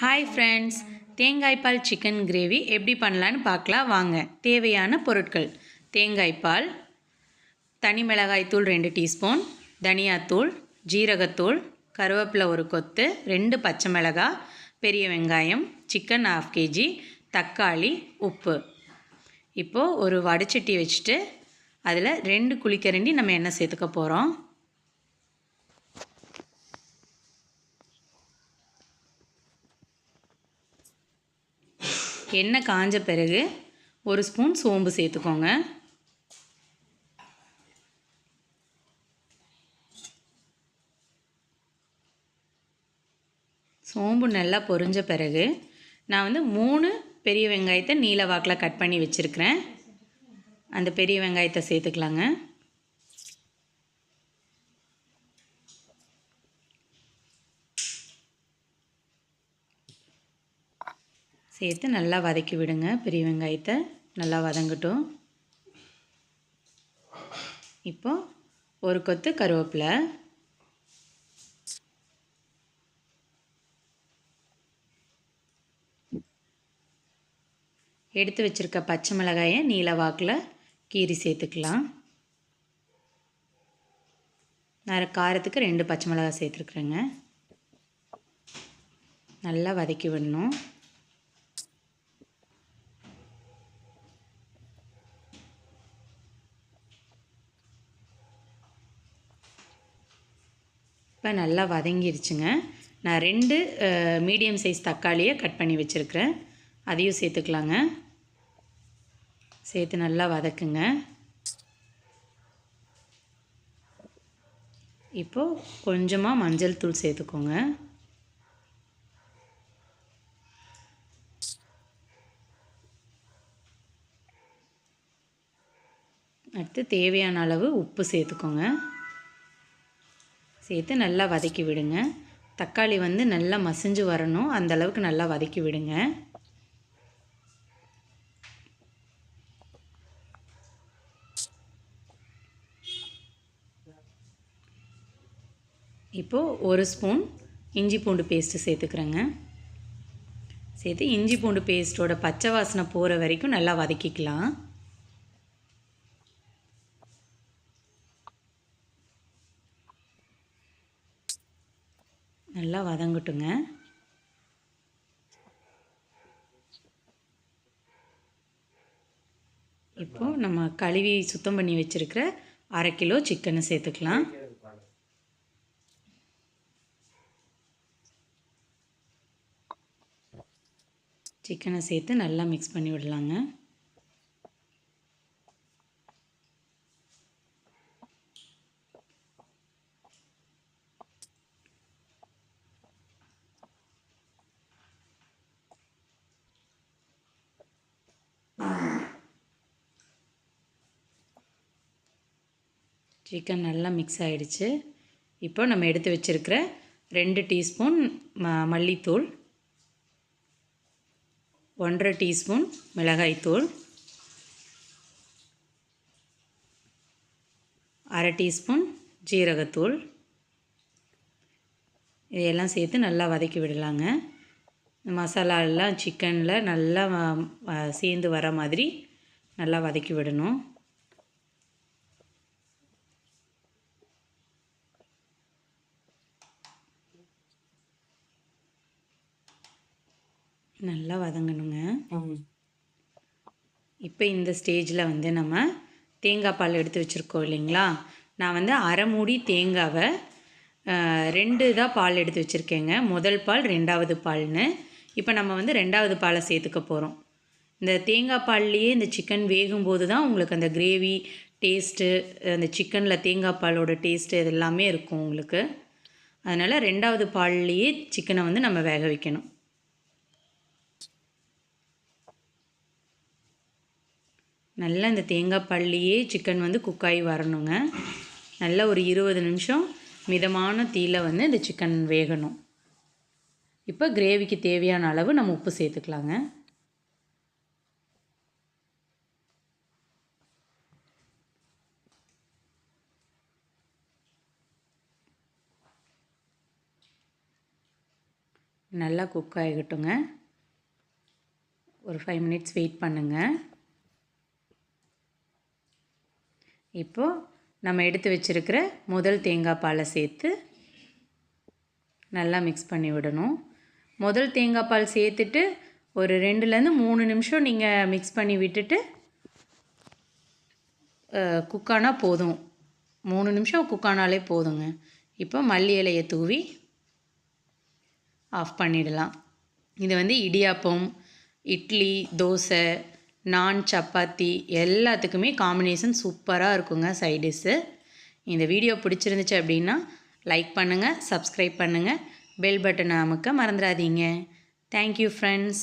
Hi தேங்காய் பால் chicken gravy எப்படி பண்ணலான்னு பார்க்கலாம். வாங்க தேவையான பொருட்கள். தேங்காய் பால் தனி மிளகாய்த்தூள் ரெண்டு டீஸ்பூன் தனியாத்தூள் ஜீரகத்தூள் கருவேப்பிலை ஒரு கொத்து ரெண்டு பச்சை மிளகாய் பெரிய வெங்காயம் சிக்கன் ஹாஃப் கேஜி தக்காளி உப்பு. இப்போது ஒரு வடைச்சட்டி வச்சுட்டு அதில் ரெண்டு குழிக்கரண்டி நம்ம எண்ணெய் சேர்த்துக்க போகிறோம் எண்ணெய் காஞ்ச பிறகு ஒரு ஸ்பூன் சோம்பு சேர்த்துக்கோங்க. சோம்பு நல்லா பொரிஞ்ச பிறகு நான் வந்து மூணு பெரிய வெங்காயத்தை நீல வாக்கில் கட் பண்ணி வச்சுருக்கிறேன். அந்த பெரிய வெங்காயத்தை சேர்த்துக்கலாங்க. சேர்த்து நல்லா வதக்கி விடுங்க பெரிய வெங்காயத்தை. நல்லா வதங்கட்டும். இப்போ ஒரு கொத்து கருவேப்பிலை. எடுத்து வச்சுருக்க பச்சை மிளகாயை நீல வாக்கில் கீரி சேர்த்துக்கலாம். நான் காரத்துக்கு ரெண்டு பச்சை மிளகாய் சேர்த்துருக்குறேங்க. நல்லா வதக்கி விடணும். இப்போ நல்லா வதங்கிருச்சுங்க. நான் ரெண்டு மீடியம் சைஸ் தக்காளியை கட் பண்ணி வச்சுருக்கிறேன். அதையும் சேர்த்துக்கலாங்க. சேர்த்து நல்லா வதக்குங்க. இப்போது கொஞ்சமாக மஞ்சள் தூள் சேர்த்துக்கோங்க. அடுத்து தேவையான அளவு உப்பு சேர்த்துக்கோங்க. சேர்த்து நல்லா வதக்கி விடுங்க. தக்காளி வந்து நல்லா மசிஞ்சு வரணும். அந்தளவுக்கு நல்லா வதக்கி விடுங்க. இப்போது ஒரு ஸ்பூன் இஞ்சி பூண்டு பேஸ்ட்டு சேர்த்துக்கிறேங்க. சேர்த்து இஞ்சி பூண்டு பேஸ்ட்டோட பச்சை வாசனை போகிற வரைக்கும் நல்லா வதக்கிக்கலாம். நல்லா வதங்கட்டுங்க. இப்போது நம்ம கழுவி சுத்தம் பண்ணி வச்சுருக்கிற அரை கிலோ சிக்கனை சேர்த்துக்கலாம். சிக்கனை சேர்த்து நல்லா மிக்ஸ் பண்ணி விடலாங்க. சிக்கன் நல்லா மிக்ஸ் ஆகிடுச்சு இப்போ நம்ம எடுத்து வச்சுருக்கிற ரெண்டு டீஸ்பூன் ம மல்லித்தூள். ஒன்றரை டீஸ்பூன் மிளகாய்த்தூள். அரை டீஸ்பூன் ஜீரகத்தூள். இதையெல்லாம் சேர்த்து நல்லா வதக்கி விடலாங்க. மசாலா எல்லாம் சிக்கனில் நல்லா சேர்ந்து வர மாதிரி நல்லா வதக்கி விடணும். நல்லா வதங்கணுங்க. இப்போ இந்த ஸ்டேஜில் வந்து நம்ம தேங்காய் பால் எடுத்து வச்சுருக்கோம் இல்லைங்களா? நான் வந்து அரை மூடி தேங்காவை ரெண்டு தான் பால் எடுத்து வச்சுருக்கேங்க. முதல் பால் ரெண்டாவது பால்னு. இப்போ நம்ம வந்து ரெண்டாவது பாலை சேர்த்துக்க போகிறோம் இந்த தேங்காய் பால்லையே இந்த சிக்கன் வேகும்போது தான் உங்களுக்கு அந்த கிரேவி டேஸ்ட்டு அந்த சிக்கனில் தேங்காய் பாலோட டேஸ்ட்டு இது எல்லாமே இருக்கும் உங்களுக்கு. அதனால் ரெண்டாவது பால்லையே சிக்கனை வந்து நம்ம வேக வைக்கணும். நல்லா இந்த தேங்காய் பள்ளியே சிக்கன் வந்து குக்காகி வரணுங்க. நல்லா ஒரு இருபது நிமிஷம் மிதமான தீயில் வந்து இந்த சிக்கன் வேகணும். இப்போ கிரேவிக்கு தேவையான அளவு நம்ம உப்பு சேர்த்துக்கலாங்க. நல்லா குக் ஆகிக்கட்டுங்க ஒரு ஃபைவ் மினிட்ஸ் வெயிட் பண்ணுங்கள் இப்போது நம்ம எடுத்து வச்சுருக்கிற முதல் தேங்காய் பாலை சேர்த்து நல்லா மிக்ஸ் பண்ணி விடணும். முதல் தேங்காய் பால் சேர்த்துட்டு ஒரு ரெண்டுலேருந்து மூணு நிமிஷம் நீங்கள் மிக்ஸ் பண்ணி விட்டுட்டு குக்கானா போதும். மூணு நிமிஷம் குக்கானாலே போதுங்க. இப்போ மல்லி இலையை தூவி ஆஃப் பண்ணிடலாம். இது வந்து இடியாப்பம் இட்லி தோசை நான் சப்பாத்தி எல்லாத்துக்குமே காம்பினேஷன் சூப்பராக இருக்குங்க சைடிஷ்ஷு இந்த வீடியோ பிடிச்சிருந்துச்சு அப்படின்னா லைக் பண்ணுங்கள் சப்ஸ்கிரைப் பண்ணுங்கள் பெல் பட்டனை அமுக்க மறந்துடாதீங்க. Thank you friends